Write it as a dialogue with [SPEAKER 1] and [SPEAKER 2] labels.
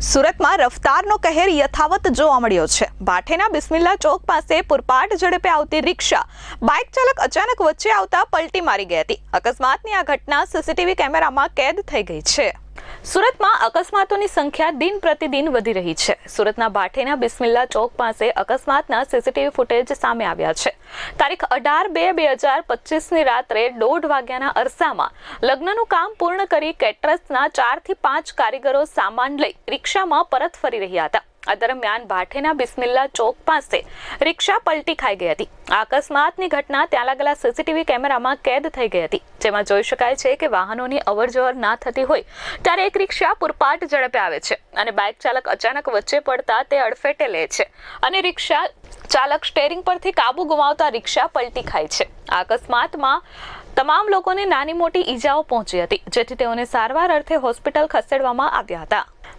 [SPEAKER 1] સુરતમાં રફતારનો કહેર યથાવત જોવા મળ્યો છે. ભાઠેના બિસ્મિલ્લા ચોક પાસે પુરપાટ ઝડપે આવતી રિક્ષા બાઇક ચાલક અચાનક વચ્ચે આવતા પલટી મારી ગઈ હતી. અકસ્માતની આ ઘટના સીસીટીવી કેમેરામાં કેદ થઈ ગઈ છે. સુરતમાં અકસ્માતોની સંખ્યા દિન પ્રતિદિન વધી રહી છે. સુરતના ભાઠેના બિસ્મિલ્લા ચોક પાસે અકસ્માતના સીસીટીવી ફૂટેજ સામે આવ્યા છે. તારીખ અઢાર બે બે હજાર પચીસની રાત્રે દોઢ વાગ્યાના અરસામાં લગ્નનું કામ પૂર્ણ કરી કેટરસના ચારથી પાંચ કારીગરો સામાન લઈ રિક્ષામાં પરત ફરી રહ્યા હતા. આ દરમિયાન ભાઠેના બિસ્મિલ્લા ચોક પાસે રિક્ષા પલટી ખાઈ ગઈ હતી. આ અકસ્માતની ઘટના ત્યાં લાગેલા સીસીટીવી કેમેરામાં કેદ થઈ ગઈ હતી. જેમાં જોઈ શકાય છે કે વાહનોની અવરજવર ના થતી હોય ત્યારે એક રિક્ષા પૂરપાટ ઝડપે આવે છે અને બાઇક ચાલક અચાનક વચ્ચે પડતા તે અડફેટે લે છે અને રિક્ષા ચાલક સ્ટેરિંગ પરથી કાબુ ગુમાવતા રિક્ષા પલટી ખાય છે. આ અકસ્માતમાં તમામ લોકોને નાની મોટી ઈજાઓ પહોંચી હતી, જેથી તેઓને સારવાર અર્થે હોસ્પિટલ ખસેડવામાં આવ્યા હતા.